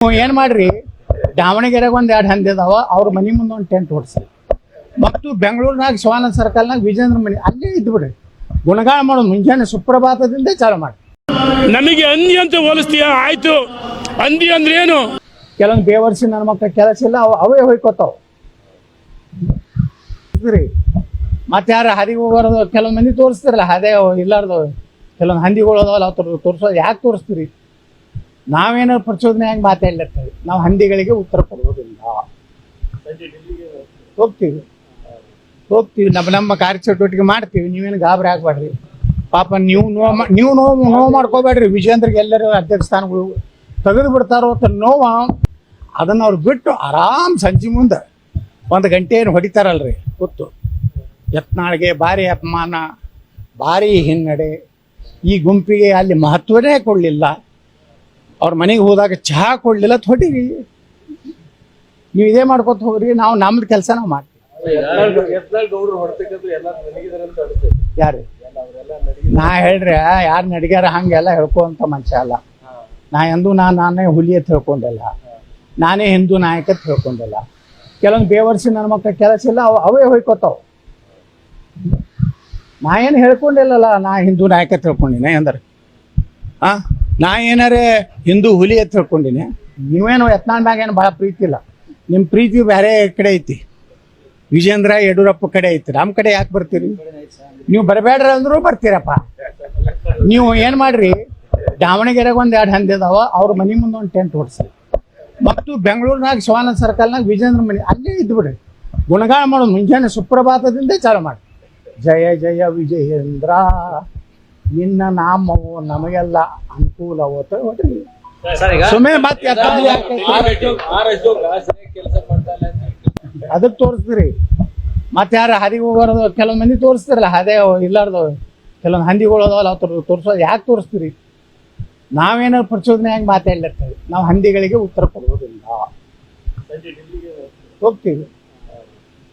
ಏನ್ ಮಾಡ್ರಿ? ದಾವಣಗೆರೆಗೆ ಒಂದ್ ಎರಡು ಹಂದಿ ಅದಾವ ಅವ್ರ ಮನಿ ಮುಂದೆ ಒಂದು ಟೆಂಟ್ ಓಡಿಸಿ ಮತ್ತು ಬೆಂಗಳೂರಿನಾಗ ಶಿವಾನಂದ ಸರ್ಕಲ್ನಾಗ ವಿಜೇಂದ್ರ ಮನಿ ಅಲ್ಲೇ ಇದ್ದು ಬಿಡ್ರಿ. ಗುಣಗಾನ ಮಾಡೋದು ಮುಂಜಾನೆ ಸುಪ್ರಭಾತದಿಂದ ಚಾಲು ಮಾಡಿ. ನಮಗೆ ಅಂದಿ ಅಂತ ಹೋಲಿಸ್ತೀಯ? ಆಯ್ತು. ಅಂದಿ ಅಂದ್ರೆ ಏನು ಕೆಲವೊಂದು ಬೇವರ್ಸಿ ನನ್ನ ಮಕ್ಕಳ ಕೆಲಸ ಇಲ್ಲ ಅವು ಅವೇ ಹೋಯ್ಕೋತಾವ. ರೀ ಮತ್ತೆ ಯಾರು ಹದಿಗೆ ಬರೋದು ಕೆಲವೊಂದು ಮಂದಿ ತೋರಿಸ್ತಿರಲ್ಲ ಅದೇ ಇಲ್ಲಾರ್ದು ಕೆಲವೊಂದು ಹಂದಿಗಳು ಅದಾವಲ್ಲ ಅವ್ರು ತೋರಿಸೋದು ಯಾಕೆ ತೋರಿಸ್ತೀರಿ? ನಾವೇನಾದ್ರು ಪ್ರಚೋದನೆ ಹೆಂಗೆ ಮಾತಾಡ್ಲಿರ್ತೇವೆ ನಾವು ಹಂದಿಗಳಿಗೆ ಉತ್ತರ ಕೊಡೋದಿಲ್ಲ ಹೋಗ್ತೀವಿ. ಹೋಗ್ತೀವಿ. ನಮ್ಮ ನಮ್ಮ ಕಾರ್ಯಚಟುವಟಿಕೆ ಮಾಡ್ತೀವಿ. ನೀವೇನು ಗಾಬರಿ ಆಗ್ಬೇಡ್ರಿ ಪಾಪ ನೀವು ನೋವು ನೀವು ನೋವು ನೋವು ಮಾಡ್ಕೋಬೇಡ್ರಿ. ವಿಜೇಂದ್ರಿಗೆ ಎಲ್ಲರೂ ಅಧ್ಯಕ್ಷ ಸ್ಥಾನಗಳು ತೆಗೆದು ಬಿಡ್ತಾರೋ ಅಂತ ನೋವು. ಅದನ್ನು ಅವ್ರು ಬಿಟ್ಟು ಆರಾಮ್ ಸಂಜೆ ಮುಂದೆ ಒಂದು ಗಂಟೆ ಏನು ಹೊಡಿತಾರಲ್ರಿ. ಗೊತ್ತು ಯತ್ನಾಳಿಗೆ ಭಾರಿ ಅಪಮಾನ, ಭಾರಿ ಹಿನ್ನಡೆ. ಈ ಗುಂಪಿಗೆ ಅಲ್ಲಿ ಮಹತ್ವನೇ ಕೊಡಲಿಲ್ಲ. ಅವ್ರ ಮನೆಗೆ ಹೋದಾಗ ಚಹಾ ಕೊಡಲಿಲ್ಲ ಹೊಡೀರಿ. ನೀವು ಇದೇ ಮಾಡ್ಕೊತ ಹೋಗ್ರಿ, ನಾವು ನಮ್ದು ಕೆಲಸ ನಾವು ಮಾಡ್ತೀವಿ. ಯಾರು? ನಾ ಹೇಳ್ರಿ ಯಾರು ನಡಿಗ್ಯಾರ ಹಂಗೆಲ್ಲ ಹೇಳ್ಕೊಂತ ಮನುಷ್ಯ ಅಲ್ಲ. ನಾ ಎಂದೂ ನಾ, ನಾನೇ ಹುಲಿ ಅಂತ ಹೇಳ್ಕೊಂಡಿಲ್ಲ. ನಾನೇ ಹಿಂದೂ ನಾಯಕ ಅಂತ ಕೆಲವೊಂದು ಬೇವರ್ಸಿ ನನ್ನ ಮಕ್ಕಳ ಕೆಲಸ ಇಲ್ಲ, ಅವು, ಅವೇ ಹೋಯ್ಕೋತಾವ. ನಾ ಏನು ಹೇಳ್ಕೊಂಡಿಲ್ಲಲ್ಲ, ನಾ ಹಿಂದೂ ನಾಯಕ ಎಂದ್ರೆ ಅಂದ್ರೆ? ಆ? ನಾ ಏನಾರೇ ಹಿಂದೂ ಹುಲಿ ಅಂತ ತಿಳ್ಕೊಂಡಿನಿ ನೀವೇನು ಯತ್ನಾಳ್ ಮ್ಯಾಗ ಏನು ಭಾಳ ಪ್ರೀತಿ ಇಲ್ಲ. ನಿಮ್ಮ ಪ್ರೀತಿ ಬೇರೆ ಕಡೆ ಐತಿ. ವಿಜೇಂದ್ರ ಯಡಿಯೂರಪ್ಪ ಕಡೆ ಐತಿ. ನಮ್ಮ ಕಡೆ ಯಾಕೆ ಬರ್ತೀರಿ? ನೀವು ಬರಬೇಡ್ರ ಅಂದ್ರು ಬರ್ತೀರಪ್ಪ. ನೀವು ಏನು ಮಾಡ್ರಿ? ದಾವಣಗೆರೆಗೆ ಒಂದು ಎರಡು ಹಂದಿ ಅದಾವ. ಅವ್ರ ಮನೆ ಮುಂದೆ ಒಂದು ಟೆಂಟ್ ಓಡಿಸಿ ಮತ್ತು ಬೆಂಗಳೂರಿನಾಗ, ಶಿವಾನಂದ ಸರ್ಕಲ್ನಾಗ, ವಿಜೇಂದ್ರ ಮನೆ ಅಲ್ಲೇ ಇದ್ದು ಬಿಡ್ರಿ. ಗುಣಗಾನ ಮಾಡೋದು ಮುಂಜಾನೆ ಸುಪ್ರಭಾತದಿಂದ ಚಾಲು ಮಾಡಿ. ಜಯ ಜಯ ವಿಜಯೇಂದ್ರ ನಿನ್ನ ನಾಮವು ನಮಗೆಲ್ಲ ಅನುಕೂಲ ಈಗ ಸುಮ್ಮನೆ ಮತ್ತೆ ಅದಕ್ಕೆ ತೋರಿಸ್ತೀರಿ. ಮತ್ತೆ ಯಾರು ಹದಿಗೆ ಹೋಗೋದು ಕೆಲವೊಂದು ಮಂದಿ ತೋರಿಸ್ತಿರಲ್ಲ ಅದೇ ಇಲ್ಲಾರ್ದು. ಕೆಲವೊಂದು ಹಂದಿಗಳು ಅದಾವಲ್ಲ ಅವ್ರು ತೋರಿಸೋದು ಯಾಕೆ ತೋರಿಸ್ತೀರಿ? ನಾವೇನಾದ್ರು ಪ್ರಚೋದನೆ ಹೆಂಗೆ ಮಾತಾಡ್ಲಿರ್ತೇವೆ. ನಾವು ಹಂದಿಗಳಿಗೆ ಉತ್ತರ ಕೊಡೋದಿಲ್ಲ ಹೋಗ್ತೀವಿ.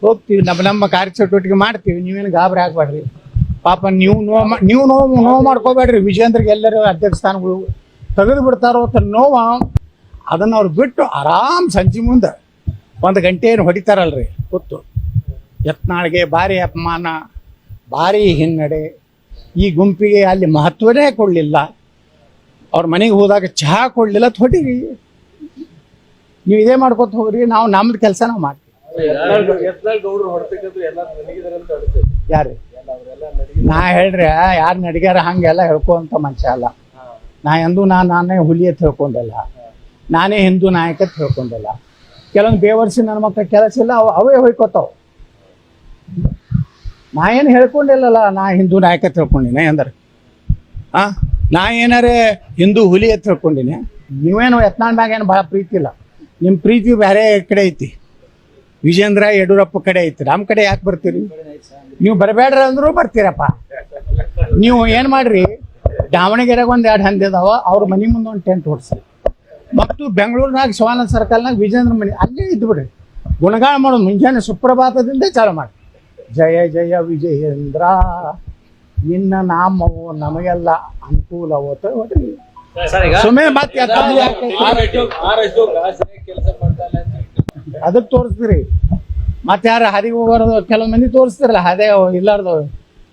ಹೋಗ್ತೀವಿ. ನಮ್ಮ ನಮ್ಮ ಕಾರ್ಯಚಟುವಟಿಕೆ ಮಾಡ್ತೀವಿ. ನೀವೇನು ಗಾಬರಿ ಆಗ್ಬೇಡ್ರಿ ಪಾಪ ನೀವು ನೋವು ನೀವು ನೋವು ನೋವು ಮಾಡ್ಕೋಬೇಡ್ರಿ. ವಿಜೇಂದ್ರಿಗೆ ಎಲ್ಲರೂ ಅಧ್ಯಕ್ಷ ಸ್ಥಾನಗಳು ತೆಗೆದು ಬಿಡ್ತಾರೋ ಅಂತ ನೋವ ಅದನ್ನು ಅವ್ರು ಬಿಟ್ಟು ಆರಾಮ್ ಸಂಜೆ ಮುಂದೆ ಒಂದು ಗಂಟೆ ಏನು ಹೊಡಿತಾರಲ್ರಿ. ಗೊತ್ತು. ಯತ್ನಾಳ್ಗೆ ಭಾರಿ ಅಪಮಾನ ಭಾರಿ ಹಿನ್ನಡೆ. ಈ ಗುಂಪಿಗೆ ಅಲ್ಲಿ ಮಹತ್ವನೇ ಕೊಡಲಿಲ್ಲ. ಅವ್ರ ಮನೆಗೆ ಹೋದಾಗ ಚಹಾ ಕೊಡಲಿಲ್ಲ ಅಂತ ಹೊಡೀರಿ. ನೀವು ಇದೇ ಮಾಡ್ಕೊತ ಹೋಗ್ರಿ ನಾವು ನಮ್ದು ಕೆಲಸ ನಾವು ಮಾಡ್ತೀವಿ ಯಾರು? ನಾ ಹೇಳ್ರಿ, ಯಾರು ನಡಿಗ್ಯಾರ ಹಂಗೆಲ್ಲ ಹೇಳ್ಕೊಂತ ಮನುಷ್ಯ ಅಲ್ಲ. ನಾ ಎಂದೂ ನಾ, ನಾನೇ ಹುಲಿ ಅಂತ ಹೇಳ್ಕೊಂಡಿಲ್ಲ. ನಾನೇ ಹಿಂದೂ ನಾಯಕ ಅಂತ ಹೇಳ್ಕೊಂಡಿಲ್ಲ. ಕೆಲವೊಂದು ಬೇವರ್ಸಿ ನನ್ನ ಮಕ್ಕಳ ಕೆಲಸ ಇಲ್ಲ, ಅವು, ಅವೇ ಹೋಯ್ಕೋತಾವ. ನಾ ಏನು ಹೇಳ್ಕೊಂಡಿಲ್ಲಲ್ಲ, ನಾ ಹಿಂದೂ ನಾಯಕ ಅಂತ ಹೇಳ್ಕೊಂಡಿನಿ ಅಂದ್ರೆ ಆ, ನಾ ಏನಾರೇ ಹಿಂದೂ ಹುಲಿ ಅಂತ ಹೇಳ್ಕೊಂಡಿನಿ. ನೀವೇನು ಯತ್ನಾಳ್ ಮ್ಯಾಗ ಏನು ಭಾಳ ಪ್ರೀತಿ ಇಲ್ಲ. ನಿಮ್ಮ ಪ್ರೀತಿ ಬೇರೆ ಕಡೆ ಐತಿ. ವಿಜೇಂದ್ರ ಯಡಿಯೂರಪ್ಪ ಕಡೆ ಐತಿ. ನಮ್ಮ ಕಡೆ ಯಾಕೆ ಬರ್ತೀರಿ? ನೀವು ಬರಬೇಡ್ರ ಅಂದ್ರೂ ಬರ್ತೀರಪ್ಪ. ನೀವು ಏನು ಮಾಡ್ರಿ? ದಾವಣಗೆರೆಗೆ ಒಂದು ಎರಡು ಹಂದಿ ಅದಾವ. ಅವ್ರ ಮನೆ ಮುಂದೆ ಒಂದು ಟೆಂಟ್ ಓಡಿಸಿ. ಮತ್ತು ಬೆಂಗಳೂರಿನಾಗ ಶಿವಾನಂದ ಸರ್ಕಲ್ನಾಗ ವಿಜೇಂದ್ರ ಮನಿ ಅಲ್ಲೇ ಇದ್ದು ಬಿಡ್ರಿ ಗುಣಗಾನ ಮಾಡೋದು ಮುಂಜಾನೆ ಸುಪ್ರಭಾತದಿಂದ ಚಾಲು ಮಾಡಿ. ಜಯ ಜಯ ವಿಜಯೇಂದ್ರ. ನಿನ್ನ ನಾಮವು ನಮಗೆಲ್ಲ ಅನುಕೂಲ ಅಂತ ಹೊಡ್ರಿ ಸರ್ ಈಗ ಸುಮ್ಮನೆ ಮತ್ತೆ ಕೆಲಸ ಮಾಡ್ತಾ ಅದಕ್ಕೆ ತೋರಿಸ್ತೀರಿ. ಮತ್ತೆ ಯಾರು ಹದಿಗೆ ಹೋಗೋದು ಕೆಲವೊಂದು ಮಂದಿ ತೋರಿಸ್ತಿರಲ್ಲ, ಅದೇ ಇಲ್ಲಾರ್ದು.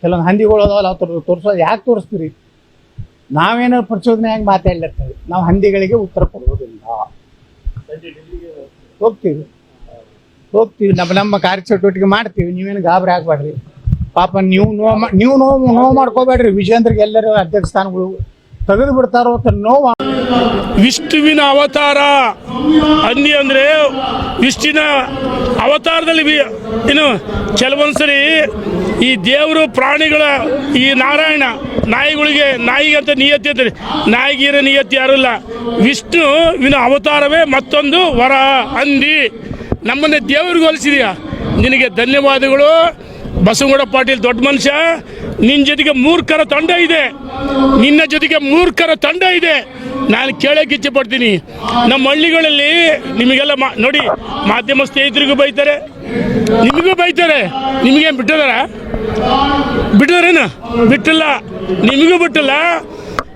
ಕೆಲವೊಂದು ಹಂದಿಗಳು ಅದಾವಲ್ಲ, ಅವ್ರು ತೋರಿಸೋದು ಯಾಕೆ ತೋರಿಸ್ತೀರಿ? ನಾವೇನೋ ಪ್ರಚೋದನೆ ಆಗಿ ಮಾತಾಡ್ಲಿರ್ತೇವೆ. ನಾವು ಹಂದಿಗಳಿಗೆ ಉತ್ತರ ಕೊಡೋದಿಲ್ಲ ಹೋಗ್ತೀವಿ. ಹೋಗ್ತೀವಿ. ನಮ್ಮ ನಮ್ಮ ಕಾರ್ಯಚಟುವಟಿಕೆ ಮಾಡ್ತೀವಿ. ನೀವೇನು ಗಾಬರಿ ಆಗ್ಬೇಡ್ರಿ ಪಾಪ ನೀವು ನೋವು ನೀವು ನೋವು ನೋವು ಮಾಡ್ಕೋಬೇಡ್ರಿ. ವಿಜೇಂದ್ರಿಗೆ ಎಲ್ಲರೂ ಅಧ್ಯಕ್ಷ ಸ್ಥಾನಗಳು ತೆಗೆದು ಬಿಡ್ತಾರೋ ಅಂತ ನೋವ ವಿಷ್ಣುವಿನ ಅವತಾರ. ಅನ್ನಿ ಅಂದ್ರೆ ವಿಷ್ಣುವಿನ ಅವತಾರದಲ್ಲಿ ಏನು ಕೆಲವೊಂದ್ಸರಿ ಈ ದೇವರು ಪ್ರಾಣಿಗಳ ಈ ನಾರಾಯಣ ನಾಯಿಗಳಿಗೆ ನಾಯಿಗೆ ಅಂತ ನಿಯತಿ ಅಂತಾರೆ. ನಾಯಿಗಿರೋ ನಿಯತಿ ಯಾರಿಲ್ಲ ವಿಷ್ಣುವಿನ ಅವತಾರವೇ ಮತ್ತೊಂದು ವರ ಅಂದಿ. ನಮ್ಮನ್ನೇ ದೇವ್ರಿಗೆ ಹೋಲಿಸಿದೀಯಾ? ನಿನಗೆ ಧನ್ಯವಾದಗಳು. ಬಸವಗೌಡ ಪಾಟೀಲ್ ದೊಡ್ಡ ಮನುಷ್ಯ. ನಿನ್ನ ಜೊತೆಗೆ ಮೂರ್ಖರ ತಂಡ ಇದೆ. ನಿನ್ನ ಜೊತೆಗೆ ಮೂರ್ಖರ ತಂಡ ಇದೆ. ನಾನು ಕೇಳಕ್ಕೆ ಇಚ್ಛೆ ಪಡ್ತೀನಿ ನಮ್ಮ ಹಳ್ಳಿಗಳಲ್ಲಿ ನಿಮಗೆಲ್ಲ ಮಾ, ನೋಡಿ, ಮಾಧ್ಯಮ ಸ್ನೇಹಿತರಿಗೂ ಬೈತಾರೆ. ನಿಮಗೂ ಬೈತಾರೆ. ನಿಮಗೇನು ಬಿಟ್ಟಿದಾರ? ಬಿಟ್ಟಿದಾರೇನು? ಬಿಟ್ಟಿಲ್ಲ. ನಿಮಗೂ ಬಿಟ್ಟಿಲ್ಲ.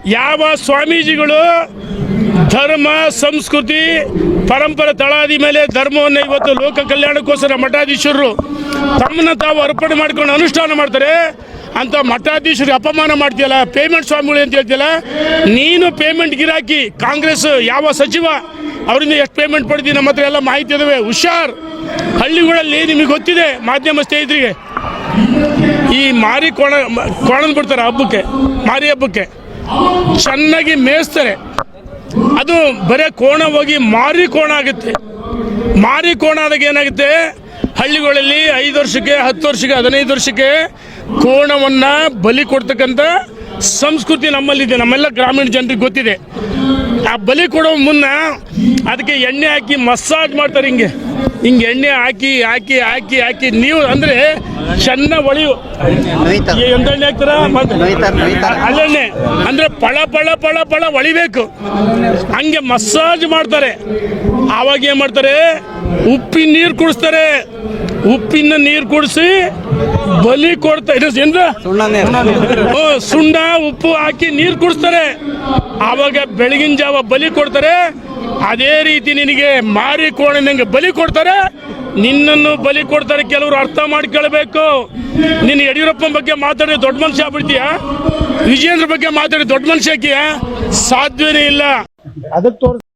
ಯಾವ ಸ್ವಾಮೀಜಿಗಳು ಧರ್ಮ, ಸಂಸ್ಕೃತಿ, ಪರಂಪರೆ ತಳಾದಿ ಮೇಲೆ ಧರ್ಮವನ್ನು ಇವತ್ತು ಲೋಕ ಕಲ್ಯಾಣಕ್ಕೋಸ್ಕರ ಮಠಾಧೀಶರು ತಮ್ಮನ್ನ ತಾವು ಅರ್ಪಣೆ ಮಾಡ್ಕೊಂಡು ಅನುಷ್ಠಾನ ಮಾಡ್ತಾರೆ. ಅಂತ ಮಠಾಧೀಶರಿಗೆ ಅಪಮಾನ ಮಾಡ್ತೀಯಲ್ಲ ಪೇಮೆಂಟ್ ಸ್ವಾಮಿಗಳು ಅಂತ ಹೇಳ್ತೀಯಲ್ಲ, ನೀನು ಪೇಮೆಂಟ್ ಗಿರಾಕಿ, ಕಾಂಗ್ರೆಸ್ ಯಾವ ಸಚಿವ, ಅವರಿಂದ ಎಷ್ಟು ಪೇಮೆಂಟ್ ಪಡೆದಿ, ನಮ್ಮ ಹತ್ರ ಎಲ್ಲ ಮಾಹಿತಿ ಇದಾವೆ, ಹುಷಾರ್. ಹಳ್ಳಿಗಳಲ್ಲಿ ನಿಮಗೆ ಗೊತ್ತಿದೆ ಮಾಧ್ಯಮ ಸ್ನೇಹಿತರಿಗೆ. ಈ ಮಾರಿ ಕೋಣ ಕೋಣನ್ ಬಿಡ್ತಾರೆ ಹಬ್ಬಕ್ಕೆ, ಮಾರಿ ಹಬ್ಬಕ್ಕೆ. ಚೆನ್ನಾಗಿ ಮೇಯಿಸ್ತಾರೆ. ಅದು ಬರೀ ಕೋಣ ಹೋಗಿ ಮಾರಿ ಕೋಣ ಆಗುತ್ತೆ. ಮಾರಿ ಕೋಣ ಆದಾಗ ಏನಾಗುತ್ತೆ? ಹಳ್ಳಿಗಳಲ್ಲಿ ಐದು ವರ್ಷಕ್ಕೆ, ಹತ್ತು ವರ್ಷಕ್ಕೆ, ಹದಿನೈದು ವರ್ಷಕ್ಕೆ ಕೋಣವನ್ನ ಬಲಿ ಕೊಡ್ತಕ್ಕಂಥ ಸಂಸ್ಕೃತಿ ನಮ್ಮಲ್ಲಿದೆ. ನಮ್ಮೆಲ್ಲ ಗ್ರಾಮೀಣ ಜನರಿಗೆ ಗೊತ್ತಿದೆ. ಆ ಬಲಿ ಕೊಡೋ ಮುನ್ನ ಅದಕ್ಕೆ ಎಣ್ಣೆ ಹಾಕಿ ಮಸಾಜ್ ಮಾಡ್ತಾರೆ ಹಿಂಗೆ. ಹಿಂಗೆ ಎಣ್ಣೆ ಹಾಕಿ ಹಾಕಿ ಹಾಕಿ ಹಾಕಿ. ನೀವು ಅಂದ್ರೆ ಚೆನ್ನ ಒಳಿಯು. ಎಂತ ಎಣ್ಣೆ ಹಾಕ್ತಾರ. ಅಲ್ಲೆಣ್ಣೆ. ಅಂದ್ರೆ ಪಳ ಪಳ ಪಳ ಪಳ ಒಳಿಬೇಕು. ಹಂಗೆ ಮಸಾಜ್ ಮಾಡ್ತಾರೆ. ಆವಾಗ ಏನು ಮಾಡ್ತಾರೆ? ಉಪ್ಪಿನ ನೀರು ಕುಡಿಸ್ತಾರೆ. ಉಪ್ಪಿನ ನೀರು ಕುಡಿಸಿ ಬಲಿ ಕೊಡ್ತಾರೆ ಏನ್ರ? ಓ, ಸುಣ್ಣ ಉಪ್ಪು ಹಾಕಿ ನೀರು ಕುಡಿಸ್ತಾರೆ. ಆವಾಗ ಬೆಳಗಿನ ಜಾವ ಬಲಿ ಕೊಡ್ತಾರೆ. ಅದೇ ರೀತಿ ನಿನಗೆ ಮಾರಿ ಬಲಿ ಕೊಡ್ತಾರೆ. ನಿನ್ನನ್ನು ಬಲಿ ಕೊಡ್ತಾರೆ ಕೆಲವರು ಅರ್ಥ ಮಾಡ್ಕೊಳ್ಬೇಕು. ನಿನ್ನ ಯಡಿಯೂರಪ್ಪನ ಬಗ್ಗೆ ಮಾತಾಡಿ ದೊಡ್ಡ ಮನುಷ್ಯ ಆಗ್ಬಿಡ್ತೀಯ? ವಿಜಯೇಂದ್ರ ಬಗ್ಗೆ ಮಾತಾಡಿ ದೊಡ್ಡ ಮನುಷ್ಯ ಸಾಧ್ಯವೇ ಇಲ್ಲ. ಅದಕ್ಕೆ